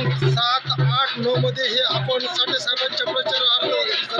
वार्डामध्ये हे आपण साठे साहेबांच्या प्रचारार्थ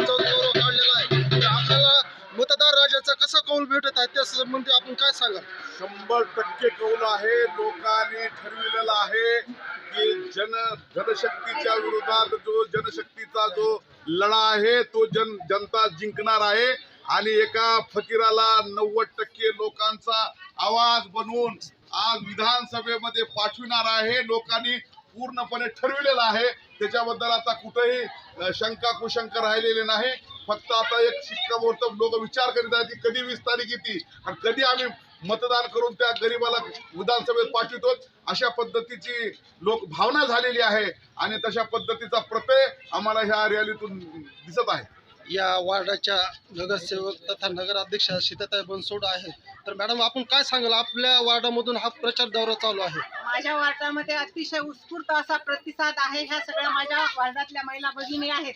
काढलेला आहे. तर आपल्याला मतदार राजाचा कसा कौल भेटत आहे त्या संबंधी आपण काय सांगा शंभर टक्के कौल आहे. लोकांनी ठरविलेलं आहे की जन जनशक्तीच्या विरोधात जो जनशक्तीचा जो लढा आहे तो जन जनता जिंकणार आहे. आणि एका फकीराला नव्वद टक्के लोकांचा आवाज बनवून आज विधानसभेमध्ये पाठविणार आहे. लोकांनी पूर्णपणे ठरविलेलं आहे. त्याच्याबद्दल आता कुठेही शंका कुशंका राहिलेले नाही. फक्त आता एक शिक्कामोर्तब लोक विचार करीत आहेत की कधी वीस तारीख येते आणि कधी आम्ही मतदान करून त्या गरीबाला विधानसभेत पाठवतो अशा पद्धतीची लोक भावना झालेली आहे आणि तशा पद्धतीचा प्रत्यय आम्हाला ह्या रॅलीतून दिसत आहे. या वार्डाच्या नगरसेवक तथा नगराध्यक्ष सीताताई बनसोड आहेत. तर मॅडम आपण काय सांगाल? आपल्या वार्डामधून हा प्रचार दौरा चालू आहे. माझ्या वार्डामध्ये अतिशय उत्स्फूर्त असा प्रतिसाद आहे. ह्या सगळ्या माझ्या वार्डातल्या महिला भगिनी आहेत.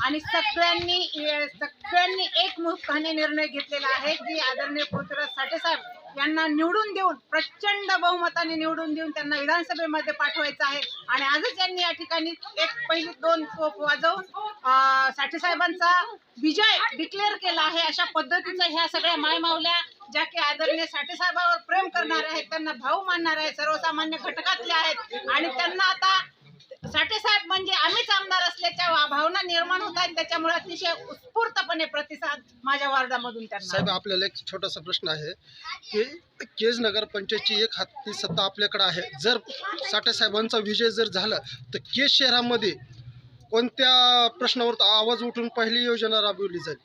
आणि सगळ्यांनी ए, सगळ्यांनी एकमुखाने निर्णय घेतलेला आहे की आदरणीय पृथ्वीराज साठेसाहेब यांना निवडून देऊन प्रचंड बहुमताने निवडून देऊन त्यांना विधानसभेमध्ये पाठवायचं आहे. आणि आजच यांनी या ठिकाणी एक पहिली दोन तोफ वाजवून साठे साहेबांचा विजय डिक्लेअर केला आहे अशा पद्धतीचं ह्या सगळ्या मायमावल्या ज्या की आदरणीय साठे साहेबांवर प्रेम करणार आहेत त्यांना भाऊ मानणार आहेत सर्वसामान्य घटकातल्या आहेत. आणि त्यांना आता साठे साहेब म्हणजे आम्हीच आमदार असल्याच्या भावना निर्माण होत आहेत. त्याच्यामुळे अतिशय उत्स्फूर्तपणे प्रतिसाद माझ्या वार्डामधून साहेब आपल्याला एक छोटासा प्रश्न आहे की केज नगर पंचायतची एक हाती सत्ता आपल्याकडे आहे. जर साठे साहेबांचा विजय जर झाला तर केज शहरामध्ये कोणत्या प्रश्नावर आवाज उठून पहिली योजना राबवली जाईल?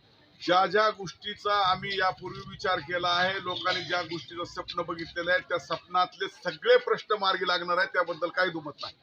ज्या ज्या गोष्टीचा आम्ही यापूर्वी विचार केला आहे लोकांनी ज्या गोष्टीचं स्वप्न बघितलेलं आहे त्या स्वप्नातले सगळे प्रश्न मार्गी लागणार आहेत त्याबद्दल काही दुमत नाही.